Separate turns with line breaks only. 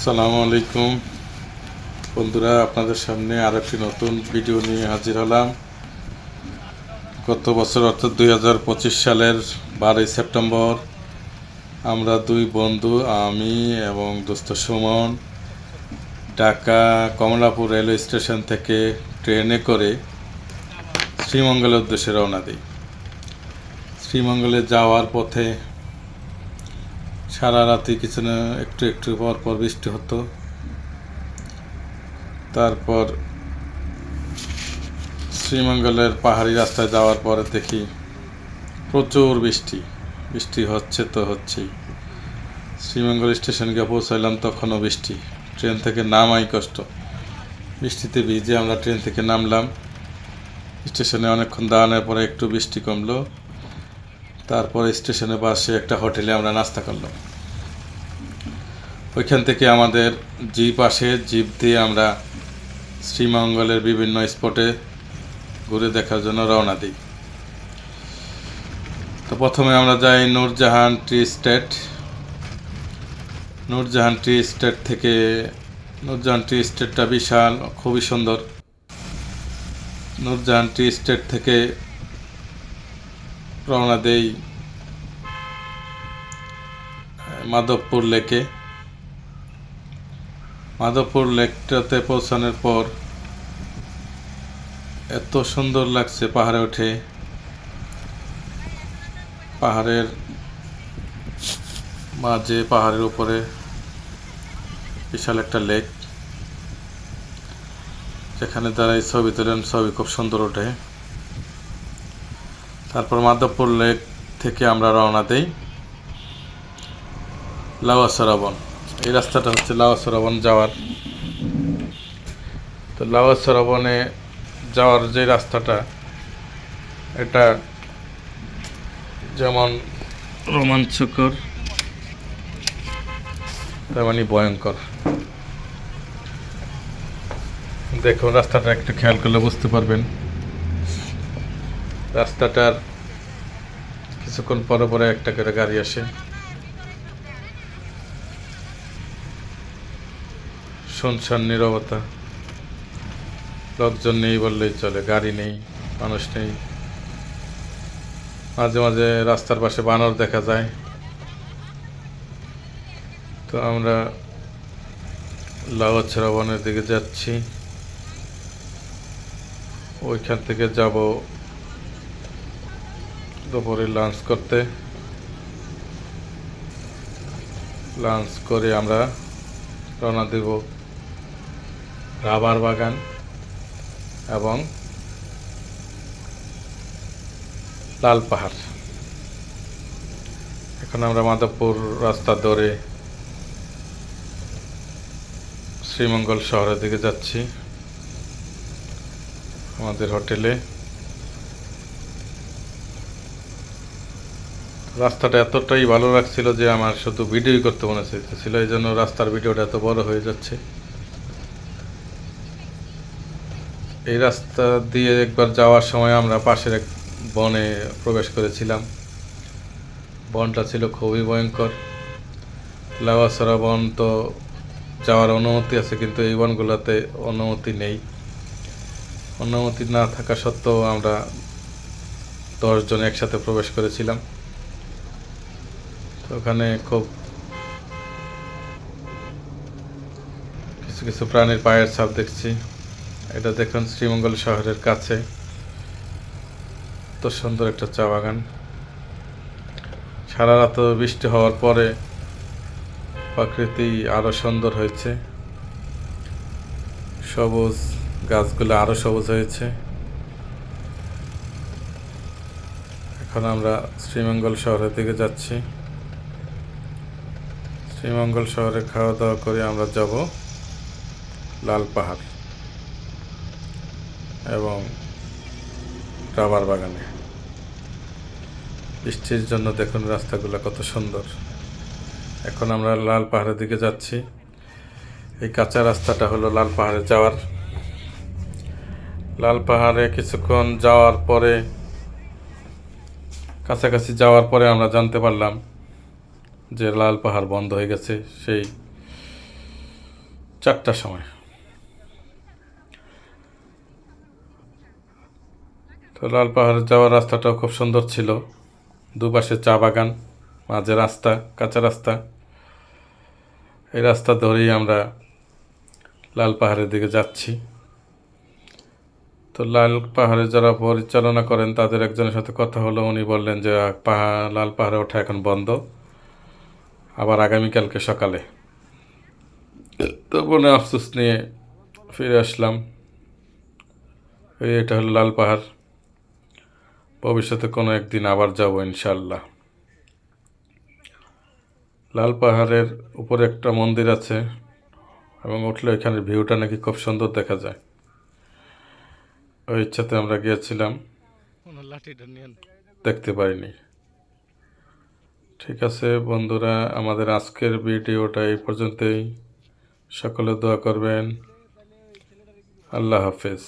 আসসালামু আলাইকুম। বন্ধুরা, আপনাদের সামনে আর একটি নতুন ভিডিও নিয়ে হাজির হলাম। গত বছর, অর্থাৎ দুই হাজার পঁচিশ সালের বারোই সেপ্টেম্বর, আমরা দুই বন্ধু, আমি এবং দোস্ত সুমন, ঢাকা কমলাপুর রেলওয়ে স্টেশন থেকে ট্রেনে করে শ্রীমঙ্গলের উদ্দেশ্যে রওনা দিই। শ্রীমঙ্গলে যাওয়ার পথে সারা রাতে কিছু না একটু একটু পর পর বৃষ্টি হতো। তারপর শ্রীমঙ্গলের পাহাড়ি রাস্তায় যাওয়ার পরে দেখি প্রচুর বৃষ্টি। বৃষ্টি হচ্ছে তো হচ্ছেই। শ্রীমঙ্গল স্টেশন গিয়ে পৌঁছাইলাম, তখনও বৃষ্টি। ট্রেন থেকে নামাই কষ্ট। বৃষ্টিতে ভিজে আমরা ট্রেন থেকে নামলাম। স্টেশনে অনেকক্ষণ দাঁড়ানোর পরে একটু বৃষ্টি কমলো। তারপরে স্টেশনের পাশে একটা হোটেলে আমরা নাস্তা করলাম। ওইখান থেকে আমাদের জিপ আসে। জিপ দিয়ে আমরা শ্রীমঙ্গলের বিভিন্ন স্পটে ঘুরে দেখার জন্য রওনা দিই। তো প্রথমে আমরা যাই Nurjahan tea estate. Nurjahan tea estate থেকে নূরজাহান টি স্টেটটা বিশাল, খুবই সুন্দর। নূরজাহান টি স্টেট থেকে রওনা দেই মাধবপুর লেকে। মাধবপুর লেকটাতে পৌঁছানোর পর এত সুন্দর লাগছে পাহাড়ে উঠে। পাহাড়ের মাঝে, পাহাড়ের উপরে বিশাল একটা লেক, যেখানে দাঁড়াই ছবি তোলেন, ছবি খুব সুন্দর ওঠে। তারপর মাধবপুর লেক থেকে আমরা রওনা দেই লাওয়াসরাবন এই রাস্তাটা হচ্ছে লাওয়াসরাবন যাওয়ার। তো লাওয়াসরাবনে যাওয়ার যে রাস্তাটা, এটা যেমন রোমাঞ্চকর তেমনই ভয়ঙ্কর। দেখুন, রাস্তাটা একটু খেয়াল করলে বুঝতে পারবেন। রাস্তাটার কিছুক্ষণ পরে পরে একটা করে গাড়ি আসে। শুনশান নীরবতা। লোকজন নেই বললেই চলে, গাড়ি নেই, মানুষ নেই। মাঝে মাঝে রাস্তার পাশে বানর দেখা যায়। তো আমরা লাউছড়া বনের দিকে যাচ্ছি। ওইখান থেকে যাব দুপুরে লাঞ্চ করতে। লাঞ্চ করে আমরা রওনা দেব। রাবার বাগান এবং লাল পাহাড়। এখন আমরা মাধবপুর রাস্তা ধরে শ্রীমঙ্গল শহরের দিকে যাচ্ছি। আমাদের হোটেলে। রাস্তাটা এতটাই ভালো লাগছিল যে আমার শুধু ভিডিওই করতে মনে চাইতেছিল এই জন্য রাস্তার ভিডিওটা এত বড় হয়ে যাচ্ছে। এই রাস্তা দিয়ে একবার যাওয়ার সময় আমরা পাশের এক বনে প্রবেশ করেছিলাম। বনটা ছিল খুবই ভয়ঙ্কর। লাওয়াসরা বন তো যাওয়ার অনুমতি আছে, কিন্তু এই বনগুলোতে অনুমতি নেই। অনুমতি না থাকা সত্ত্বেও আমরা দশজন একসাথে প্রবেশ করেছিলাম। তো ওখানে খুব কিছু কিছু প্রাণীর পায়ের ছাপ দেখছি। এটা দেখুন শ্রীমঙ্গল শহরের কাছে। তো সুন্দর একটা চা বাগান। সারা রাত বৃষ্টি হওয়ার পরে প্রকৃতি আরও সুন্দর হয়েছে। সবুজ গাছগুলো আরও সবুজ হয়েছে। এখন আমরা শ্রীমঙ্গল শহরের দিকে যাচ্ছি। শ্রীমঙ্গল শহরে খাওয়া দাওয়া করে আমরা যাব লাল পাহাড়। এবং রাবার বাগানে। বৃষ্টির জন্য দেখুন রাস্তাগুলো কত সুন্দর। এখন আমরা লাল পাহাড়ের দিকে যাচ্ছি। এই কাঁচা রাস্তাটা হলো লাল পাহাড়ে যাওয়ার। লাল পাহাড়ে কিছুক্ষণ যাওয়ার পরে, কাছাকাছি যাওয়ার পরে আমরা জানতে পারলাম যে লাল পাহাড় বন্ধ হয়ে গেছে সেই চারটার সময়। তো লাল পাহাড়ে যাওয়ার রাস্তাটাও খুব সুন্দর ছিল। দুপাশে চা বাগান, মাঝে রাস্তা, কাঁচা রাস্তা। এই রাস্তা ধরেই আমরা লাল পাহাড়ের দিকে যাচ্ছি। তো লাল পাহাড়ে যারা পরিচালনা করেন, তাদের একজনের সাথে কথা হলো, উনি বললেন যে পাহাড় লাল পাহাড়ে ওঠা এখন বন্ধ। আবার আগামীকালকে সকালে। তো মনে আফসোস নিয়ে ফিরে আসলাম। এই, এটা হলো লাল পাহাড়। ভবিষ্যতে কোনো একদিন আবার যাব ইনশাল্লাহ লাল পাহাড়ের উপরে একটা মন্দির আছে এবং উঠলে এখানের ভিউটা নাকি খুব সুন্দর দেখা যায়। ওই ইচ্ছাতে আমরা গিয়েছিলাম। দেখতে পারিনি। ঠিক আছে বন্ধুরা আমাদের আজকের ভিডিওটা এই পর্যন্তই। সকলে দোয়া করবেন। আল্লাহ হাফেজ।